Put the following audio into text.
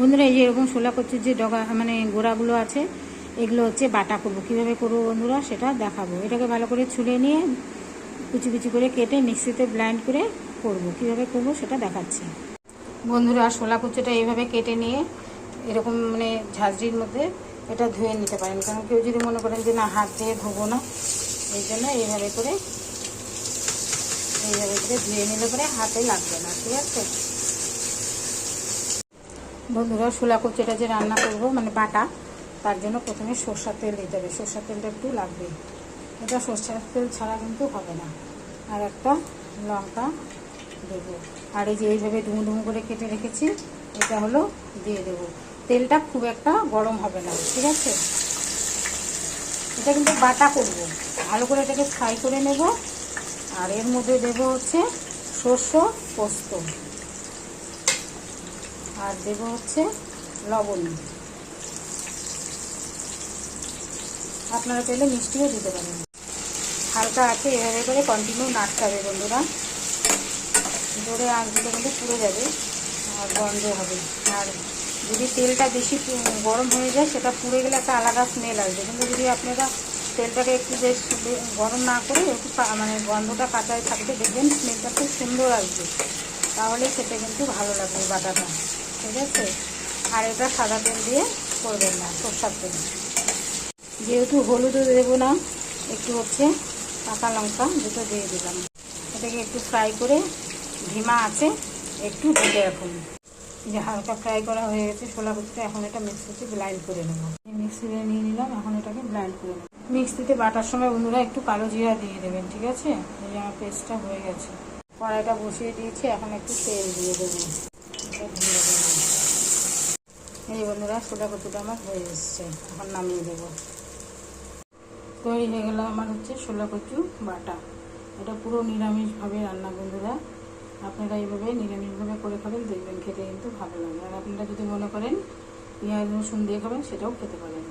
বন্ধুরা, এই যে এরকম শোলা কচুর যে ডগা মানে গোড়াগুলো আছে, এগুলো হচ্ছে বাটা করব। কীভাবে করব বন্ধুরা, সেটা দেখাবো। এটাকে ভালো করে ছুলে নিয়ে কুচি কুচি করে কেটে মিক্সিতে ব্লাইন্ড করে করব। কীভাবে করব সেটা দেখাচ্ছি। বন্ধুরা, শোলা কুচুটা এইভাবে কেটে নিয়ে এরকম মানে ঝাঁঝরির মধ্যে এটা ধুয়ে নিতে পারেন। কারণ কেউ যদি মনে করেন যে না, হাত দিয়ে ধোবো না, এই জন্য এইভাবে করে এইভাবে করে ধুয়ে নিলে পরে হাতে লাগবে না, ঠিক আছে? বন্ধুরা শোলা কচুটা যে রান্না করব মানে বাটা, তার জন্য প্রথমে সর্ষার তেল দিতে হবে। সর্ষার তেলটা একটু লাগবে। এটা সর্ষার তেল ছাড়া কিন্তু হবে না। আর একটা লঙ্কা দেবো। আর এই যে এইভাবে ডুমো ডুমো করে কেটে রেখেছি, এটা হলো দিয়ে দেবো। তেলটা খুব একটা গরম হবে না, ঠিক আছে? এটা কিন্তু বাটা করব। ভালো করে এটাকে ফ্রাই করে নেব। আর এর মধ্যে দেবো হচ্ছে শস্য পোস্ত। আর দেবো হচ্ছে লবণ। আপনারা পেলে মিষ্টিও দিতে পারেন। হালকা আছে, এভাবে করে কন্টিনিউ নাড়তে হবে বন্ধুরা। জোরে আঁচ কিন্তু পুড়ে যাবে আর গন্ধ হবে। আর যদি তেলটা বেশি গরম হয়ে যায়, সেটা পুড়ে গেলে একটা আলাদা স্মেল আসবে। কিন্তু যদি আপনারা তেলটাকে একটু বেশ গরম না করে একটু মানে গন্ধটা কাঁচায় থাকবে, দেখবেন স্মেলটা খুব সুন্দর আসবে। তাহলে সেটা কিন্তু ভালো লাগবে বাটাটা। ঠিক আছে? আর এটা সাদা তেল দিয়ে করবেন না, সরষার তেল। যেহেতু হলুদও দেবো না, একটু হচ্ছে কাঁচা লঙ্কা দুটো দিয়ে দিলাম। এটাকে একটু ফ্রাই করে ধিমা আছে, একটু ঢেকে রাখুন। যে হালকা ফ্রাই করা হয়ে গেছে, ছোলা কুচিটা এখন এটা মিক্স মিক্সিতে ব্লাইন্ড করে নেব। মিক্সিতে নিয়ে নিলাম, এখন এটাকে ব্লাইন্ড করে নেব। মিক্সিতে বাটার সময় বন্ধুরা একটু কালো জিরা দিয়ে দেবেন, ঠিক আছে? এই আমার পেস্টটা হয়ে গেছে। কড়াইটা বসিয়ে দিয়েছি, এখন একটু তেল দিয়ে দেবেন এই বন্ধুরা সোডা কচুটা আমার হয়ে এসছে। এখন নামিয়ে দেবো। তৈরি হয়ে গেল আমার হচ্ছে ছোলা কচু বাটা। এটা পুরো নিরামিষভাবে রান্না বন্ধুরা। আপনারা এইভাবে নিরামিষভাবে করে খাবেন, দেখবেন খেতে কিন্তু ভালো লাগে। আর আপনারা যদি মনে করেন পেঁয়াজ রসুন দিয়ে খাবেন, সেটাও খেতে পারেন।